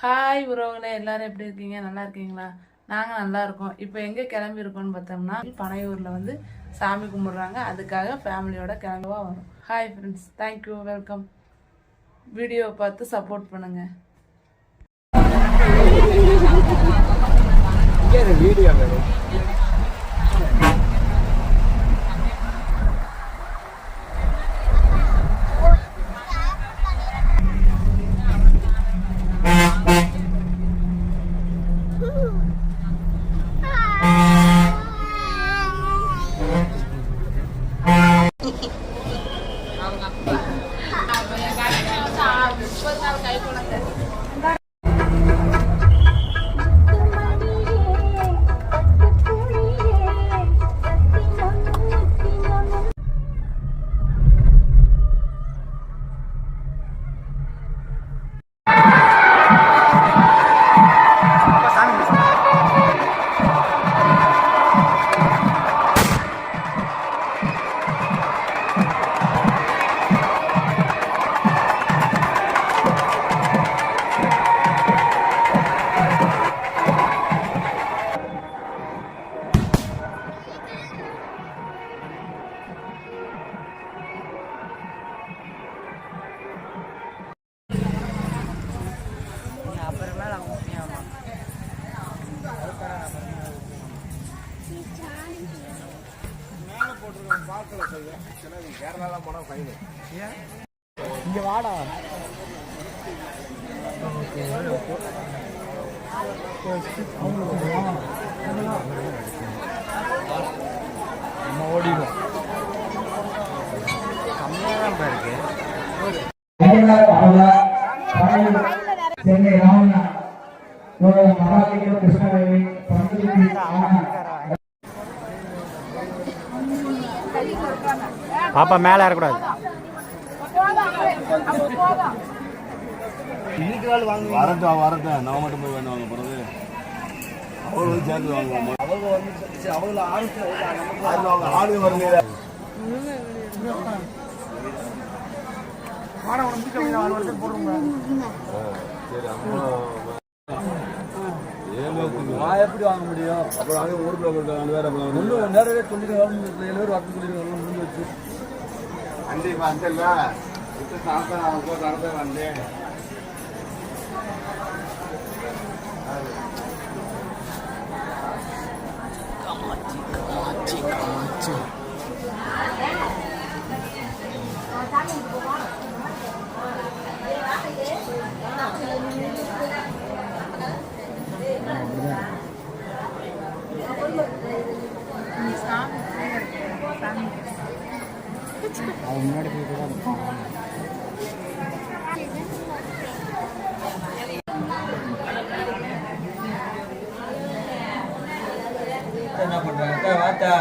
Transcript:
Hi உறவுகளே எல்லாரும் எப்படி இருக்கீங்க? நல்லா இருக்கீங்களா? நாங்கள் நல்லா இருக்கோம். இப்போ எங்கே கிளம்பி இருக்கோம்னு பார்த்தோம்னா பனையூரில் வந்து சாமி கும்பிட்றாங்க. அதுக்காக ஃபேமிலியோட கிளம்பவா வரும். ஹாய் ஃப்ரெண்ட்ஸ் தேங்க்யூ வெல்கம் வீடியோவை பார்த்து சப்போர்ட் பண்ணுங்கள் வீடியோ 頑張って。頑 இங்க வாடா. நம்ம ஓடிடும் கம்மியாக தான் இருக்கு சென்னை ராமண்ணா மகாலிங்கம் கிருஷ்ணவேணி பந்துருத்தி பாப்பா மேலே ஏறக்கூடாது. வரட்டும் வரட்டும் நான் மட்டும் போய் வேணும் வாங்க பிறகு அவங்க வந்து சேர்ந்து வாங்குவாங்க அவங்க வந்து வருங்க நான் எப்படி வாங்க முடியும்? அப்புறம் பேர் அப்புறம் ஒன்று நேரவே சொல்லிட்டு ஏழு பேர் வரத்து சொல்லிட்டு வரணும் முடிஞ்சு வச்சு அண்டி வந்தல இப்போ சாப்பிட்டா அவங்க நடத்த வந்தேன் அது முன்னாடி போயிட்டு என்ன பண்றாங்க